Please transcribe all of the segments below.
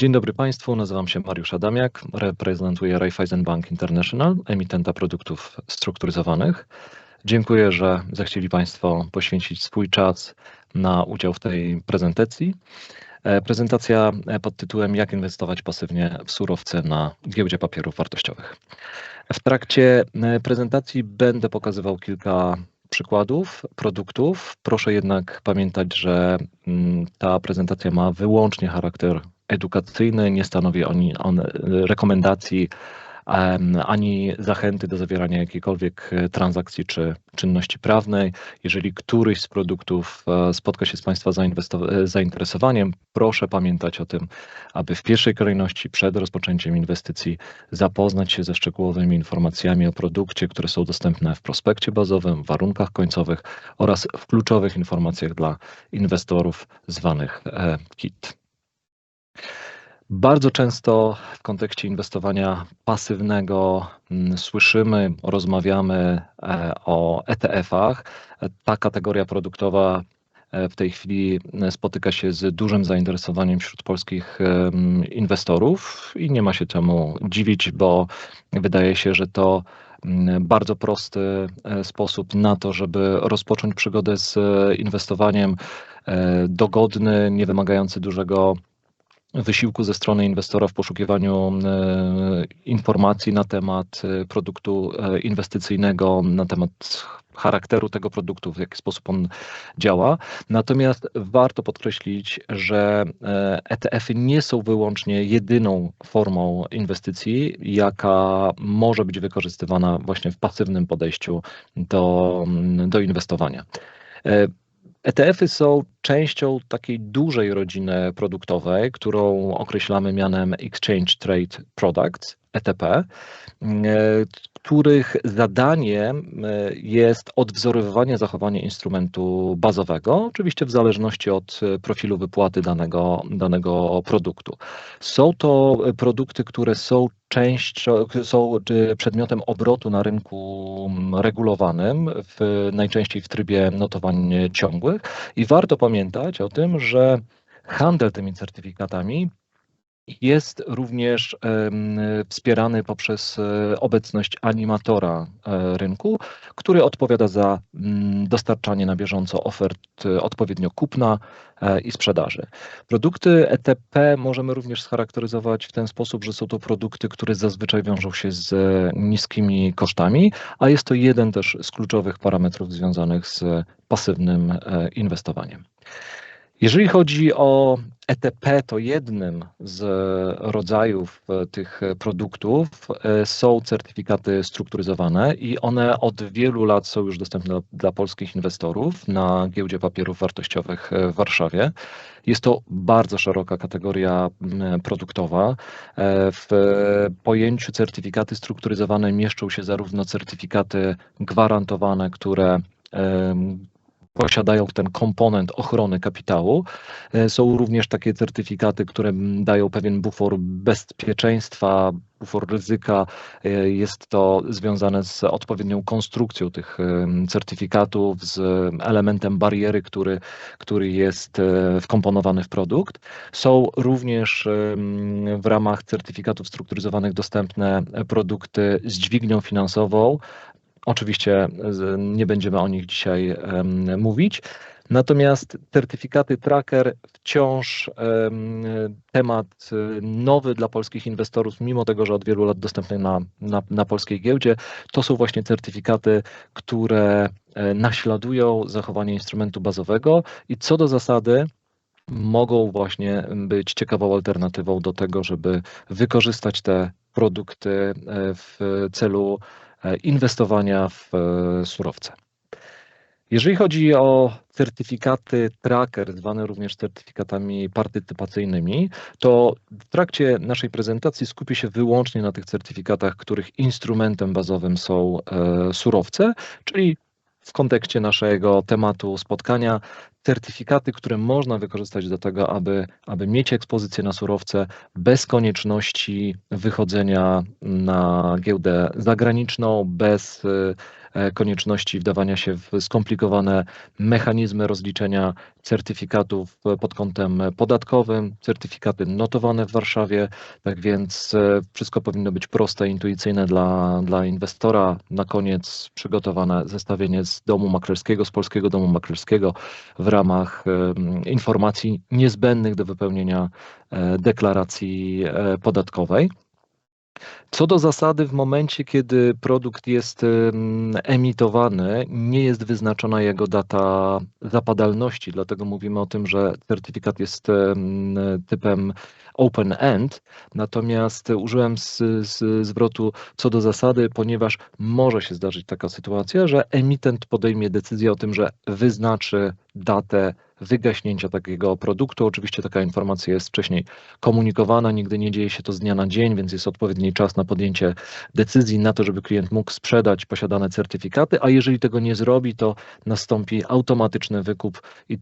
Dzień dobry Państwu, nazywam się Mariusz Adamiak, reprezentuję Raiffeisen Bank International, emitenta produktów strukturyzowanych. Dziękuję, że zechcieli Państwo poświęcić swój czas na udział w tej prezentacji. Prezentacja pod tytułem Jak inwestować pasywnie w surowce na giełdzie papierów wartościowych. W trakcie prezentacji będę pokazywał kilka przykładów produktów. Proszę jednak pamiętać, że ta prezentacja ma wyłącznie charakter edukacyjny, nie stanowi on rekomendacji ani zachęty do zawierania jakiejkolwiek transakcji czy czynności prawnej. Jeżeli któryś z produktów spotka się z Państwa zainteresowaniem, proszę pamiętać o tym, aby w pierwszej kolejności przed rozpoczęciem inwestycji zapoznać się ze szczegółowymi informacjami o produkcie, które są dostępne w prospekcie bazowym, warunkach końcowych oraz w kluczowych informacjach dla inwestorów zwanych KIT. Bardzo często w kontekście inwestowania pasywnego słyszymy, rozmawiamy o ETF-ach. Ta kategoria produktowa w tej chwili spotyka się z dużym zainteresowaniem wśród polskich inwestorów i nie ma się czemu dziwić, bo wydaje się, że to bardzo prosty sposób na to, żeby rozpocząć przygodę z inwestowaniem, dogodny, nie wymagający dużego wysiłku ze strony inwestora w poszukiwaniu informacji na temat produktu inwestycyjnego, na temat charakteru tego produktu, w jaki sposób on działa. Natomiast warto podkreślić, że ETF-y nie są wyłącznie jedyną formą inwestycji, jaka może być wykorzystywana właśnie w pasywnym podejściu do inwestowania. ETF-y są częścią takiej dużej rodziny produktowej, którą określamy mianem Exchange Traded Products, ETP, których zadaniem jest odwzorowywanie zachowania instrumentu bazowego, oczywiście w zależności od profilu wypłaty danego produktu. Są to produkty, które są przedmiotem obrotu na rynku regulowanym, najczęściej w trybie notowań ciągłych i warto pamiętać o tym, że handel tymi certyfikatami jest również wspierany poprzez obecność animatora rynku, który odpowiada za dostarczanie na bieżąco ofert odpowiednio kupna i sprzedaży. Produkty ETP możemy również scharakteryzować w ten sposób, że są to produkty, które zazwyczaj wiążą się z niskimi kosztami, a jest to jeden też z kluczowych parametrów związanych z pasywnym inwestowaniem. Jeżeli chodzi o ETP, to jednym z rodzajów tych produktów są certyfikaty strukturyzowane i one od wielu lat są już dostępne dla polskich inwestorów na Giełdzie Papierów Wartościowych w Warszawie. Jest to bardzo szeroka kategoria produktowa. W pojęciu certyfikaty strukturyzowane mieszczą się zarówno certyfikaty gwarantowane, które posiadają ten komponent ochrony kapitału. Są również takie certyfikaty, które dają pewien bufor bezpieczeństwa, bufor ryzyka. Jest to związane z odpowiednią konstrukcją tych certyfikatów, z elementem bariery, który jest wkomponowany w produkt. Są również w ramach certyfikatów strukturyzowanych dostępne produkty z dźwignią finansową. Oczywiście nie będziemy o nich dzisiaj mówić. Natomiast certyfikaty tracker wciąż temat nowy dla polskich inwestorów, mimo tego, że od wielu lat dostępny na polskiej giełdzie. To są właśnie certyfikaty, które naśladują zachowanie instrumentu bazowego i co do zasady mogą właśnie być ciekawą alternatywą do tego, żeby wykorzystać te produkty w celu inwestowania w surowce. Jeżeli chodzi o certyfikaty tracker, zwane również certyfikatami partycypacyjnymi, to w trakcie naszej prezentacji skupię się wyłącznie na tych certyfikatach, których instrumentem bazowym są surowce, czyli w kontekście naszego tematu spotkania, certyfikaty, które można wykorzystać do tego, aby mieć ekspozycję na surowce bez konieczności wychodzenia na giełdę zagraniczną, bez konieczności wdawania się w skomplikowane mechanizmy rozliczenia certyfikatów pod kątem podatkowym, certyfikaty notowane w Warszawie, tak więc wszystko powinno być proste, intuicyjne dla, dla inwestora. Na koniec przygotowane zestawienie z domu maklerskiego, z polskiego domu maklerskiego w ramach informacji niezbędnych do wypełnienia e, deklaracji e, podatkowej. Co do zasady, w momencie, kiedy produkt jest emitowany, nie jest wyznaczona jego data zapadalności, dlatego mówimy o tym, że certyfikat jest typem open-end, natomiast użyłem z, z zwrotu co do zasady, ponieważ może się zdarzyć taka sytuacja, że emitent podejmie decyzję o tym, że wyznaczy datę wygaśnięcia takiego produktu. Oczywiście taka informacja jest wcześniej komunikowana, nigdy nie dzieje się to z dnia na dzień, więc jest odpowiedni czas na podjęcie decyzji na to, żeby klient mógł sprzedać posiadane certyfikaty, a jeżeli tego nie zrobi, to nastąpi automatyczny wykup i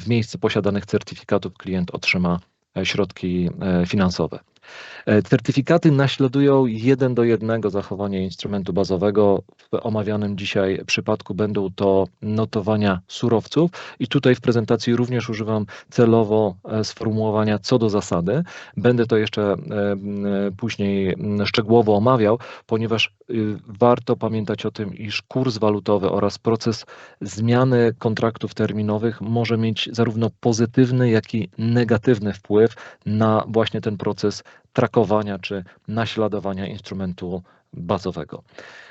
w miejsce posiadanych certyfikatów klient otrzyma środki e, finansowe. E, certyfikaty naśladują jeden do jednego zachowanie instrumentu bazowego. W omawianym dzisiaj przypadku będą to notowania surowców i tutaj w prezentacji również używam celowo e, sformułowania co do zasady. Będę to jeszcze e, później szczegółowo omawiał, ponieważ y, warto pamiętać o tym, iż kurs walutowy oraz proces zmiany kontraktów terminowych może mieć zarówno pozytywny, jak i negatywny wpływ na właśnie ten proces trakowania czy naśladowania instrumentu bazowego.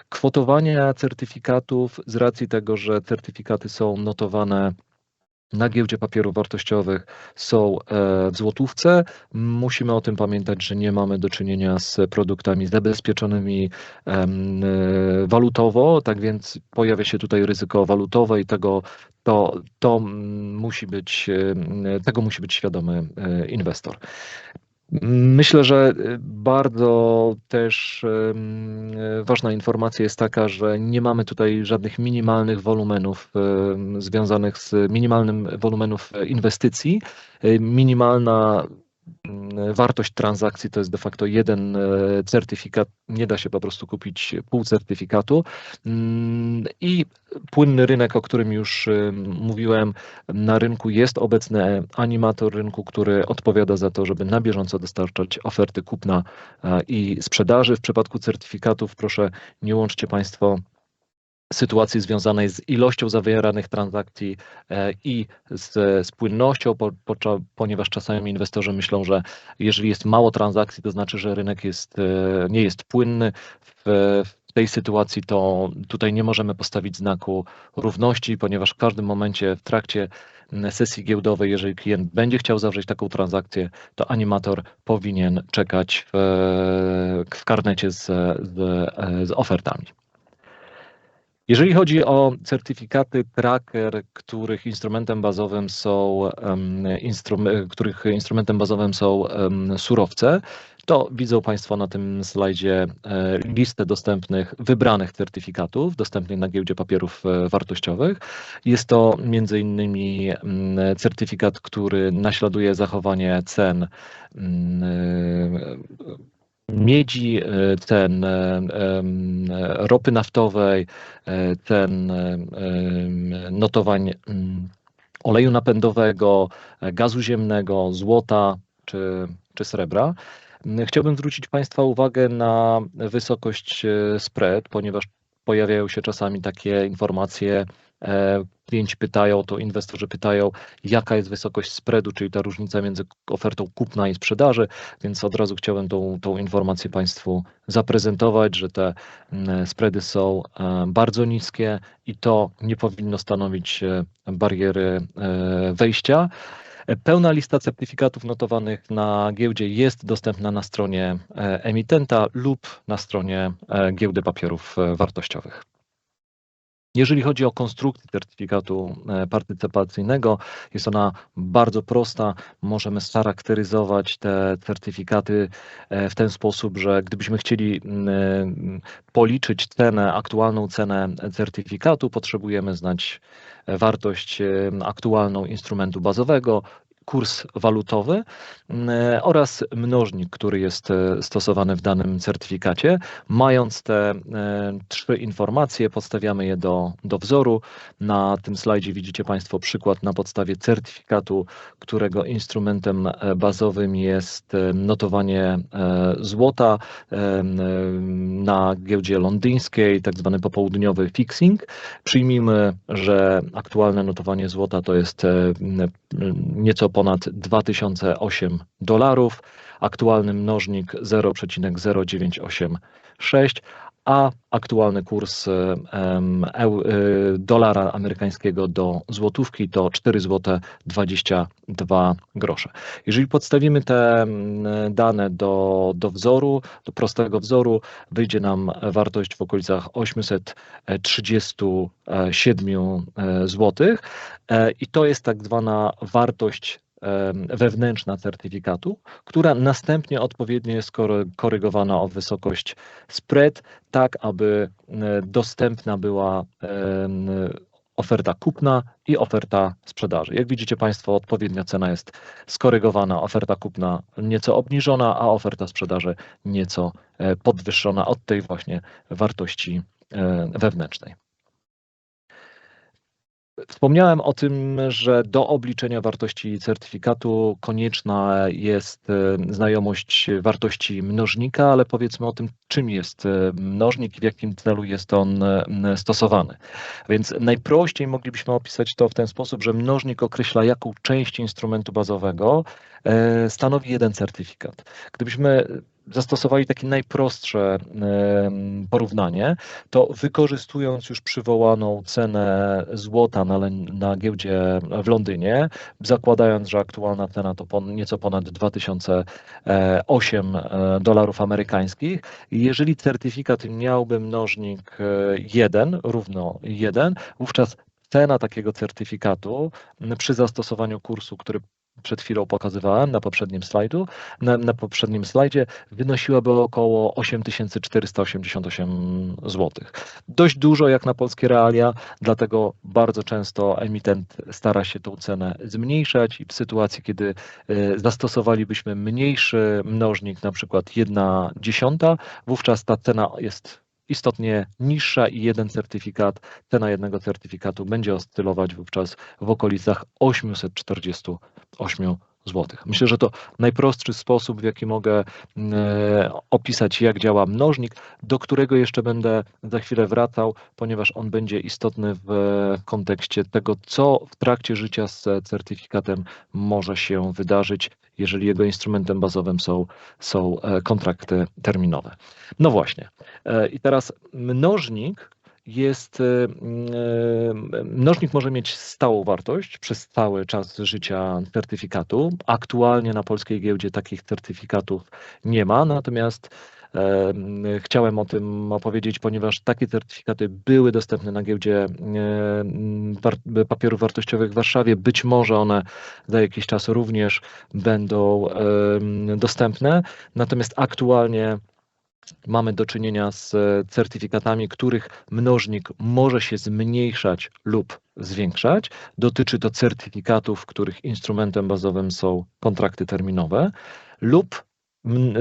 Kwotowanie certyfikatów z racji tego, że certyfikaty są notowane na giełdzie papierów wartościowych są e, w złotówce. Musimy o tym pamiętać, że nie mamy do czynienia z produktami zabezpieczonymi e, walutowo, tak więc pojawia się tutaj ryzyko walutowe i tego to, to musi być, e, tego musi być świadomy inwestor. Myślę, że bardzo też ważna informacja jest taka, że nie mamy tutaj żadnych minimalnych wolumenów związanych z minimalnym wolumenów inwestycji. Y, minimalna wartość transakcji to jest de facto jeden e, certyfikat, nie da się po prostu kupić pół certyfikatu. Mm, I płynny rynek, o którym już e, mówiłem, na rynku jest obecny animator rynku, który odpowiada za to, żeby na bieżąco dostarczać oferty kupna e, i sprzedaży. W przypadku certyfikatów proszę nie łączcie Państwo sytuacji związanej z ilością zawieranych transakcji e, i z, z płynnością, po, po, ponieważ czasami inwestorzy myślą, że jeżeli jest mało transakcji, to znaczy, że rynek jest, e, nie jest płynny. W, w tej sytuacji to tutaj nie możemy postawić znaku równości, ponieważ w każdym momencie w trakcie sesji giełdowej, jeżeli klient będzie chciał zawrzeć taką transakcję, to animator powinien czekać w, w karnecie z, z, z ofertami. Jeżeli chodzi o certyfikaty tracker, których instrumentem bazowym są, instrum, których instrumentem bazowym są surowce, to widzą Państwo na tym slajdzie e, listę dostępnych, wybranych certyfikatów, dostępnych na giełdzie papierów e, wartościowych. Jest to między innymi certyfikat, który naśladuje zachowanie cen miedzi, e, cen e, ropy naftowej, e, cen notowań mm, oleju napędowego, gazu ziemnego, złota czy, czy srebra. Chciałbym zwrócić Państwa uwagę na wysokość spread, ponieważ pojawiają się czasami takie informacje, E, klienci pytają, to inwestorzy pytają, jaka jest wysokość spreadu, czyli ta różnica między ofertą kupna i sprzedaży, więc od razu chciałem tą, tą informację Państwu zaprezentować, że te mm, spready są e, bardzo niskie i to nie powinno stanowić e, bariery wejścia. Pełna lista certyfikatów notowanych na giełdzie jest dostępna na stronie emitenta lub na stronie giełdy papierów wartościowych. Jeżeli chodzi o konstrukcję certyfikatu e, partycypacyjnego, jest ona bardzo prosta. Możemy scharakteryzować te certyfikaty e, w ten sposób, że gdybyśmy chcieli policzyć cenę, aktualną cenę certyfikatu, potrzebujemy znać wartość aktualną instrumentu bazowego kurs walutowy oraz mnożnik, który jest stosowany w danym certyfikacie. Mając te trzy informacje, podstawiamy je do, do wzoru. Na tym slajdzie widzicie Państwo przykład na podstawie certyfikatu, którego instrumentem bazowym jest notowanie złota na giełdzie londyńskiej, tak zwany popołudniowy fixing. Przyjmijmy, że aktualne notowanie złota to jest nieco ponad 2008 dolarów, aktualny mnożnik 0,0986, a aktualny kurs dolara amerykańskiego do złotówki to 4 zł 22 grosze. Jeżeli podstawimy te dane do, do wzoru, do prostego wzoru, wyjdzie nam wartość w okolicach 837 zł i to jest tak zwana wartość wewnętrzna certyfikatu, która następnie odpowiednio jest korygowana o wysokość spread, tak aby dostępna była oferta kupna i oferta sprzedaży. Jak widzicie Państwo, odpowiednia cena jest skorygowana, oferta kupna nieco obniżona, a oferta sprzedaży nieco e, podwyższona od tej właśnie wartości e, wewnętrznej. Wspomniałem o tym, że do obliczenia wartości certyfikatu konieczna jest e, znajomość wartości mnożnika, ale powiedzmy o tym, czym jest e, mnożnik i w jakim celu jest on e, stosowany. Więc najprościej moglibyśmy opisać to w ten sposób, że mnożnik określa, jaką część instrumentu bazowego stanowi jeden certyfikat. Gdybyśmy zastosowali takie najprostsze porównanie, to wykorzystując już przywołaną cenę złota na, na giełdzie w Londynie, zakładając, że aktualna cena to nieco ponad 2008 e, dolarów amerykańskich, jeżeli certyfikat miałby mnożnik 1, e, równo 1, wówczas cena takiego certyfikatu przy zastosowaniu kursu, który przed chwilą pokazywałem na poprzednim slajdu, na, na poprzednim slajdzie wynosiłaby około 8488 zł. Dość dużo jak na polskie realia, dlatego bardzo często emitent stara się tą cenę zmniejszać i w sytuacji, kiedy e, zastosowalibyśmy mniejszy mnożnik, na przykład 1 dziesiąta, wówczas ta cena jest istotnie niższa i jeden certyfikat, cena jednego certyfikatu będzie oscylować wówczas w okolicach 848 zł. Myślę, że to najprostszy sposób, w jaki mogę e, opisać, jak działa mnożnik, do którego jeszcze będę za chwilę wracał, ponieważ on będzie istotny w kontekście tego, co w trakcie życia z certyfikatem może się wydarzyć, jeżeli jego instrumentem bazowym są, są e, kontrakty terminowe. No właśnie. E, I teraz mnożnik jest, e, mnożnik może mieć stałą wartość przez cały czas życia certyfikatu. Aktualnie na polskiej giełdzie takich certyfikatów nie ma, natomiast Chciałem o tym opowiedzieć, ponieważ takie certyfikaty były dostępne na giełdzie papierów wartościowych w Warszawie. Być może one za jakiś czas również będą dostępne. Natomiast aktualnie mamy do czynienia z certyfikatami, których mnożnik może się zmniejszać lub zwiększać. Dotyczy to certyfikatów, których instrumentem bazowym są kontrakty terminowe lub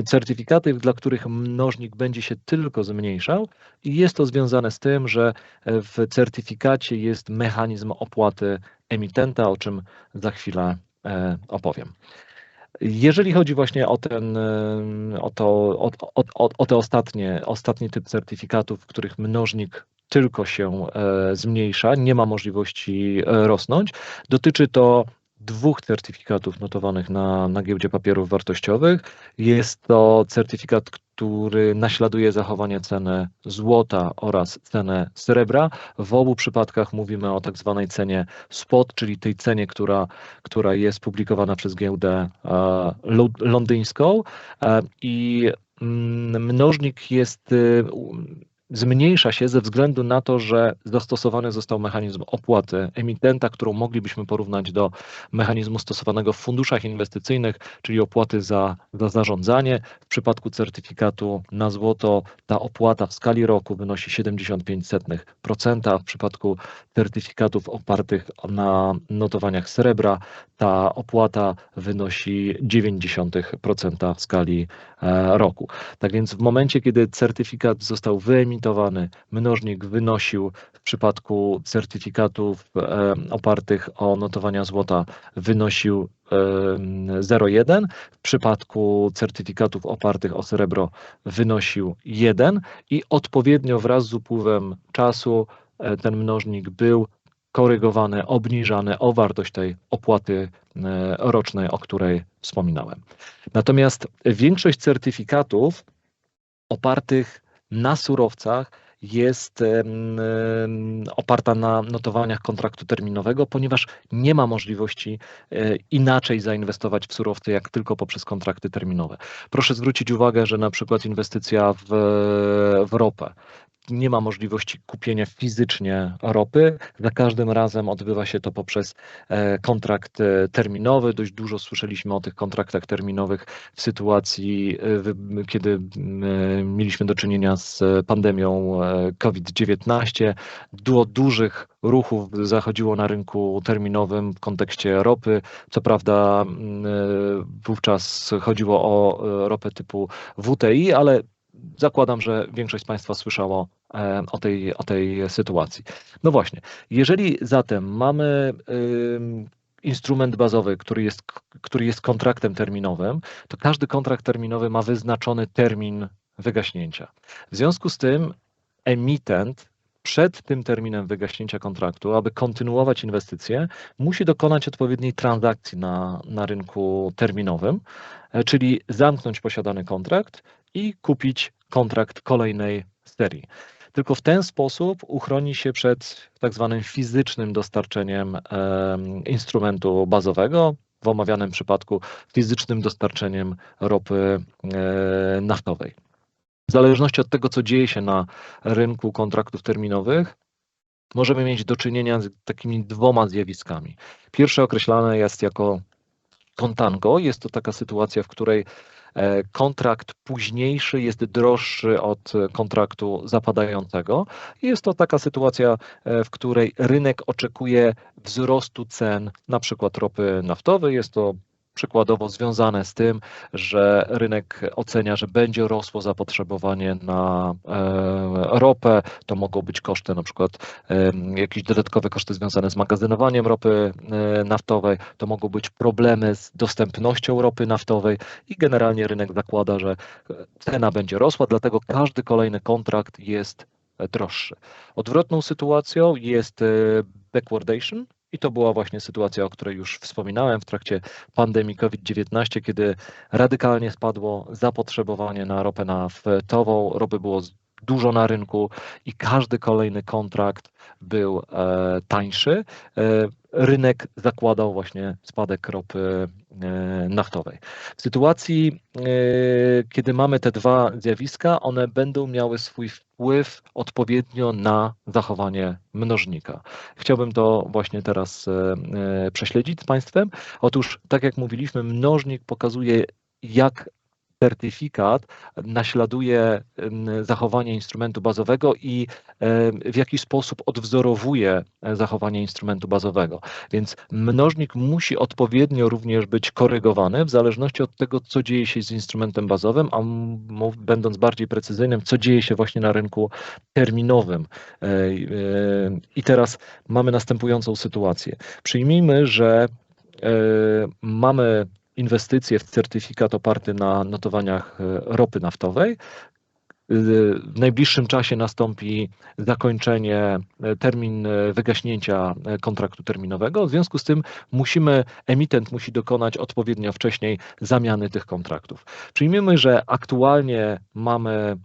certyfikaty, dla których mnożnik będzie się tylko zmniejszał i jest to związane z tym, że w certyfikacie jest mechanizm opłaty emitenta, o czym za chwilę e, opowiem. Jeżeli chodzi właśnie o ten, e, o, to, o, o, o te ostatnie, ostatni typ certyfikatów, w których mnożnik tylko się e, zmniejsza, nie ma możliwości rosnąć, dotyczy to dwóch certyfikatów notowanych na, na giełdzie papierów wartościowych. Jest to certyfikat, który naśladuje zachowanie ceny złota oraz cenę srebra. W obu przypadkach mówimy o tak zwanej cenie spot, czyli tej cenie, która, która jest publikowana przez giełdę e, londyńską e, i mm, mnożnik jest zmniejsza się ze względu na to, że zastosowany został mechanizm opłaty emitenta, którą moglibyśmy porównać do mechanizmu stosowanego w funduszach inwestycyjnych, czyli opłaty za, za zarządzanie. W przypadku certyfikatu na złoto ta opłata w skali roku wynosi 75%, w przypadku certyfikatów opartych na notowaniach srebra ta opłata wynosi 0,9% w skali e, roku. Tak więc w momencie, kiedy certyfikat został wyemitowany, mnożnik wynosił w przypadku certyfikatów e, opartych o notowania złota wynosił 0,1. W przypadku certyfikatów opartych o srebro wynosił 1 i odpowiednio wraz z upływem czasu e, ten mnożnik był korygowany, obniżany o wartość tej opłaty e, rocznej, o której wspominałem. Natomiast większość certyfikatów opartych na surowcach jest oparta na notowaniach kontraktu terminowego, ponieważ nie ma możliwości e, inaczej zainwestować w surowce, jak tylko poprzez kontrakty terminowe. Proszę zwrócić uwagę, że na przykład inwestycja w, w ropę nie ma możliwości kupienia fizycznie ropy. Za każdym razem odbywa się to poprzez e, kontrakt e, terminowy. Dość dużo słyszeliśmy o tych kontraktach terminowych w sytuacji, e, kiedy mieliśmy do czynienia z pandemią COVID-19. Dużo dużych ruchów zachodziło na rynku terminowym w kontekście ropy. Co prawda wówczas chodziło o ropę typu WTI, ale zakładam, że większość z Państwa słyszało e, o tej, o tej sytuacji. No właśnie, jeżeli zatem mamy instrument bazowy, który jest, który jest kontraktem terminowym, to każdy kontrakt terminowy ma wyznaczony termin wygaśnięcia. W związku z tym emitent przed tym terminem wygaśnięcia kontraktu, aby kontynuować inwestycje, musi dokonać odpowiedniej transakcji na, na rynku terminowym, e, czyli zamknąć posiadany kontrakt i kupić kontrakt kolejnej serii. Tylko w ten sposób uchroni się przed tak zwanym fizycznym dostarczeniem instrumentu bazowego, w omawianym przypadku fizycznym dostarczeniem ropy e, naftowej. W zależności od tego, co dzieje się na rynku kontraktów terminowych, możemy mieć do czynienia z takimi dwoma zjawiskami. Pierwsze określane jest jako kontango. Jest to taka sytuacja, w której kontrakt późniejszy jest droższy od kontraktu zapadającego. Jest to taka sytuacja, e, w której rynek oczekuje wzrostu cen, na przykład ropy naftowej. Jest to przykładowo związane z tym, że rynek ocenia, że będzie rosło zapotrzebowanie na e, ropę. To mogą być koszty, na przykład e, jakieś dodatkowe koszty związane z magazynowaniem ropy e, naftowej. To mogą być problemy z dostępnością ropy naftowej i generalnie rynek zakłada, że cena będzie rosła, dlatego każdy kolejny kontrakt jest droższy. Odwrotną sytuacją jest backwardation, i to była właśnie sytuacja, o której już wspominałem w trakcie pandemii COVID-19, kiedy radykalnie spadło zapotrzebowanie na ropę naftową. Ropy było dużo na rynku i każdy kolejny kontrakt był e, tańszy. E, rynek zakładał właśnie spadek ropy e, naftowej. W sytuacji, kiedy mamy te dwa zjawiska, one będą miały swój wpływ odpowiednio na zachowanie mnożnika. Chciałbym to właśnie teraz prześledzić z Państwem. Otóż, tak jak mówiliśmy, mnożnik pokazuje, jak certyfikat naśladuje zachowanie instrumentu bazowego i w jaki sposób odwzorowuje e, zachowanie instrumentu bazowego. Więc mnożnik musi odpowiednio również być korygowany w zależności od tego, co dzieje się z instrumentem bazowym, a będąc bardziej precyzyjnym, co dzieje się właśnie na rynku terminowym. E, e, I teraz mamy następującą sytuację. Przyjmijmy, że mamy inwestycje w certyfikat oparty na notowaniach e, ropy naftowej. E, w najbliższym czasie nastąpi zakończenie, e, termin wygaśnięcia kontraktu terminowego. W związku z tym musimy, emitent musi dokonać odpowiednio wcześniej zamiany tych kontraktów. Przyjmijmy, że aktualnie mamy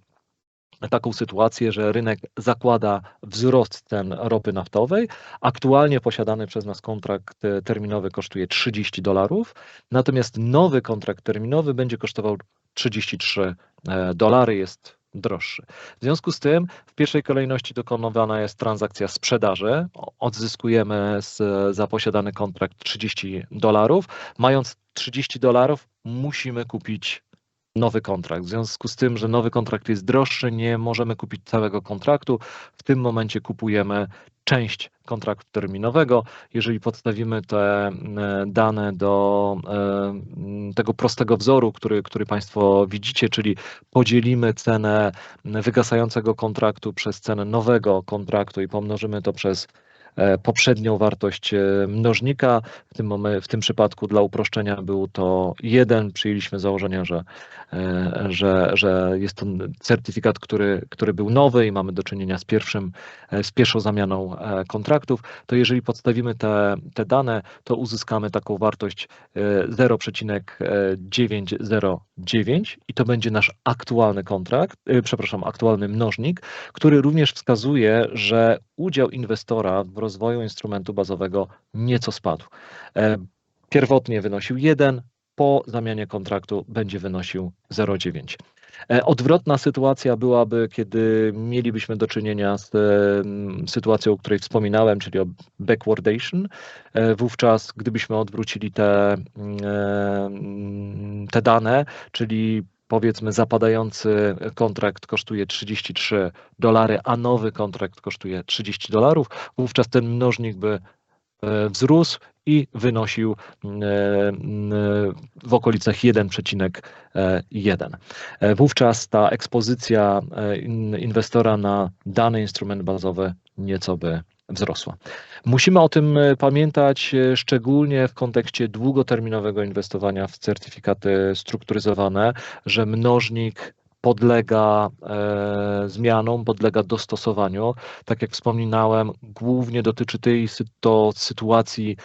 taką sytuację, że rynek zakłada wzrost cen ropy naftowej. Aktualnie posiadany przez nas kontrakt e, terminowy kosztuje 30 dolarów, natomiast nowy kontrakt terminowy będzie kosztował 33 e, dolary. Jest droższy. W związku z tym w pierwszej kolejności dokonywana jest transakcja sprzedaży. Odzyskujemy z, za posiadany kontrakt 30 dolarów. Mając 30 dolarów musimy kupić nowy kontrakt. W związku z tym, że nowy kontrakt jest droższy, nie możemy kupić całego kontraktu. W tym momencie kupujemy część kontraktu terminowego. Jeżeli podstawimy te e, dane do e, tego prostego wzoru, który, który Państwo widzicie, czyli podzielimy cenę wygasającego kontraktu przez cenę nowego kontraktu i pomnożymy to przez poprzednią wartość e, mnożnika. W tym, momen- w tym przypadku dla uproszczenia był to 1. Przyjęliśmy założenie, że, e, że, że jest to certyfikat, który, który był nowy i mamy do czynienia z, pierwszym, e, z pierwszą zamianą e, kontraktów. To jeżeli podstawimy te, te dane, to uzyskamy taką wartość e, 0,909 i to będzie nasz aktualny kontrakt, e, przepraszam, aktualny mnożnik, który również wskazuje, że udział inwestora w rozwoju instrumentu bazowego nieco spadł. E, Pierwotnie wynosił 1, po zamianie kontraktu będzie wynosił 0,9. E, Odwrotna sytuacja byłaby, kiedy mielibyśmy do czynienia z em, sytuacją, o której wspominałem, czyli o backwardation. E, Wówczas, gdybyśmy odwrócili te, mm, te dane, czyli powiedzmy zapadający kontrakt kosztuje 33 dolary, a nowy kontrakt kosztuje 30 dolarów, wówczas ten mnożnik by e, wzrósł i wynosił e, m, w okolicach 1,1. E, Wówczas ta ekspozycja e, in- inwestora na dany instrument bazowy nieco by wzrosła. Musimy o tym e, pamiętać, e, szczególnie w kontekście długoterminowego inwestowania w certyfikaty strukturyzowane, że mnożnik podlega e, zmianom, podlega dostosowaniu. Tak jak wspominałem, głównie dotyczy tej to sytuacji,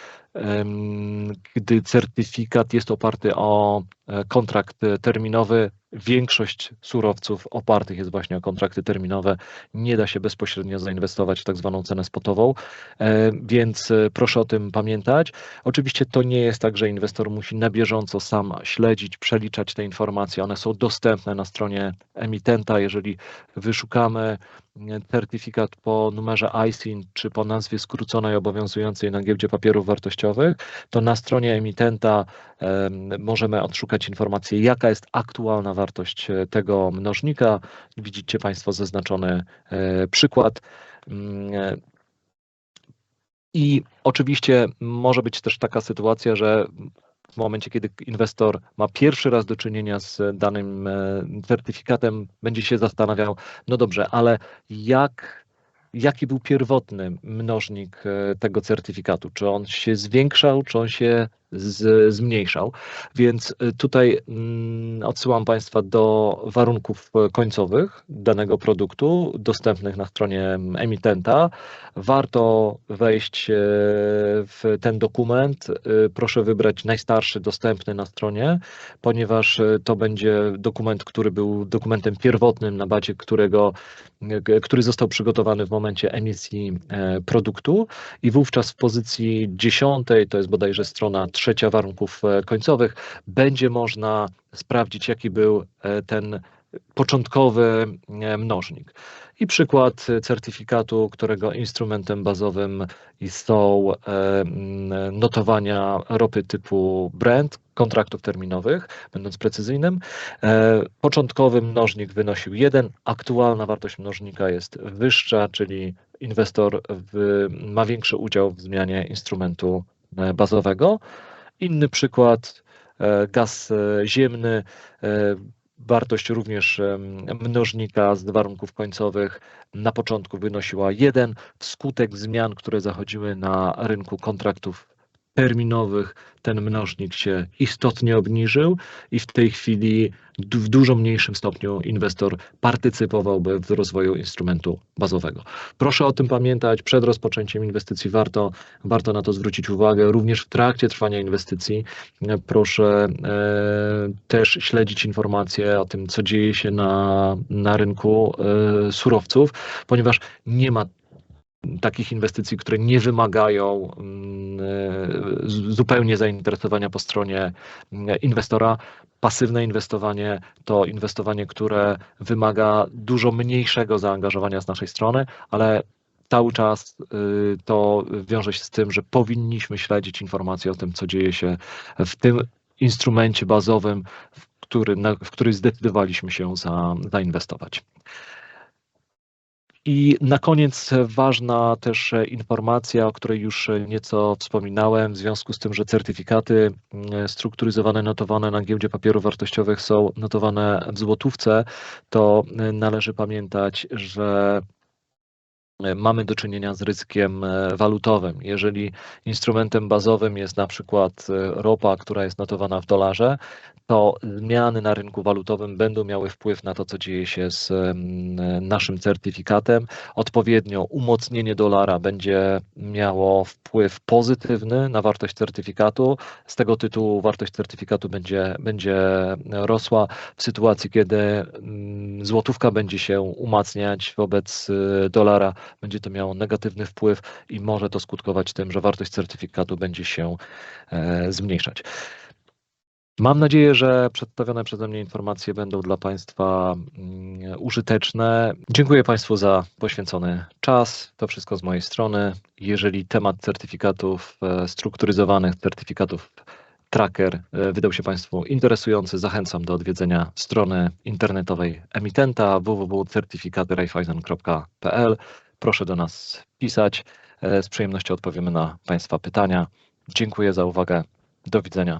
gdy certyfikat jest oparty o e, kontrakt terminowy. Większość surowców opartych jest właśnie o kontrakty terminowe. Nie da się bezpośrednio zainwestować w tak zwaną cenę spotową, e, więc e, proszę o tym pamiętać. Oczywiście to nie jest tak, że inwestor musi na bieżąco sam śledzić, przeliczać te informacje. One są dostępne na stronie emitenta. Jeżeli wyszukamy certyfikat po numerze ISIN czy po nazwie skróconej obowiązującej na giełdzie papierów wartościowych, to na stronie emitenta em, możemy odszukać informację, jaka jest aktualna wartość e, tego mnożnika. Widzicie Państwo zaznaczony e, przykład. Mm, e, I oczywiście może być też taka sytuacja, że w momencie, kiedy inwestor ma pierwszy raz do czynienia z danym e, certyfikatem, będzie się zastanawiał, no dobrze, ale jak, jaki był pierwotny mnożnik e, tego certyfikatu? Czy on się zwiększał, czy on się z, zmniejszał? Więc e, tutaj mm, odsyłam Państwa do warunków końcowych danego produktu, dostępnych na stronie emitenta. Warto wejść e, w ten dokument. E, Proszę wybrać najstarszy dostępny na stronie, ponieważ e, to będzie dokument, który był dokumentem pierwotnym, na bazie którego, który został przygotowany w momencie emisji e, produktu i wówczas w pozycji dziesiątej, to jest bodajże strona trzecia warunków e, końcowych, będzie można sprawdzić, jaki był e, ten początkowy e, mnożnik. I przykład certyfikatu, którego instrumentem bazowym są notowania ropy typu Brent, kontraktów terminowych, będąc precyzyjnym. Początkowy mnożnik wynosił 1, aktualna wartość mnożnika jest wyższa, czyli inwestor w, ma większy udział w zmianie instrumentu bazowego. Inny przykład, e, gaz e, ziemny, e, wartość również mnożnika z warunków końcowych na początku wynosiła 1. Wskutek zmian, które zachodziły na rynku kontraktów terminowych, ten mnożnik się istotnie obniżył i w tej chwili w dużo mniejszym stopniu inwestor partycypowałby w rozwoju instrumentu bazowego. Proszę o tym pamiętać przed rozpoczęciem inwestycji. Warto, warto na to zwrócić uwagę. Również w trakcie trwania inwestycji proszę e, też śledzić informacje o tym, co dzieje się na, na rynku e, surowców, ponieważ nie ma takich inwestycji, które nie wymagają mm, e, zupełnie zainteresowania po stronie mm, inwestora. Pasywne inwestowanie to inwestowanie, które wymaga dużo mniejszego zaangażowania z naszej strony, ale cały czas y, to wiąże się z tym, że powinniśmy śledzić informacje o tym, co dzieje się w tym instrumencie bazowym, w który, w który zdecydowaliśmy się za, zainwestować. I na koniec ważna też informacja, o której już nieco wspominałem, w związku z tym, że certyfikaty mm, strukturyzowane, notowane na giełdzie papierów wartościowych są notowane w złotówce, to należy pamiętać, że mamy do czynienia z ryzykiem e, walutowym. Jeżeli instrumentem bazowym jest na przykład e, ropa, która jest notowana w dolarze, to zmiany na rynku walutowym będą miały wpływ na to, co dzieje się z naszym certyfikatem. Odpowiednio umocnienie dolara będzie miało wpływ pozytywny na wartość certyfikatu. Z tego tytułu wartość certyfikatu będzie, będzie rosła w sytuacji, kiedy mm, złotówka będzie się umacniać wobec dolara, będzie to miało negatywny wpływ i może to skutkować tym, że wartość certyfikatu będzie się e, zmniejszać. Mam nadzieję, że przedstawione przeze mnie informacje będą dla Państwa mm, użyteczne. Dziękuję Państwu za poświęcony czas. To wszystko z mojej strony. Jeżeli temat certyfikatów e, strukturyzowanych, certyfikatów tracker e, wydał się Państwu interesujący, zachęcam do odwiedzenia strony internetowej emitenta www.certyfikaty.raiffeisen.pl. Proszę do nas pisać. E, Z przyjemnością odpowiemy na Państwa pytania. Dziękuję za uwagę. Do widzenia.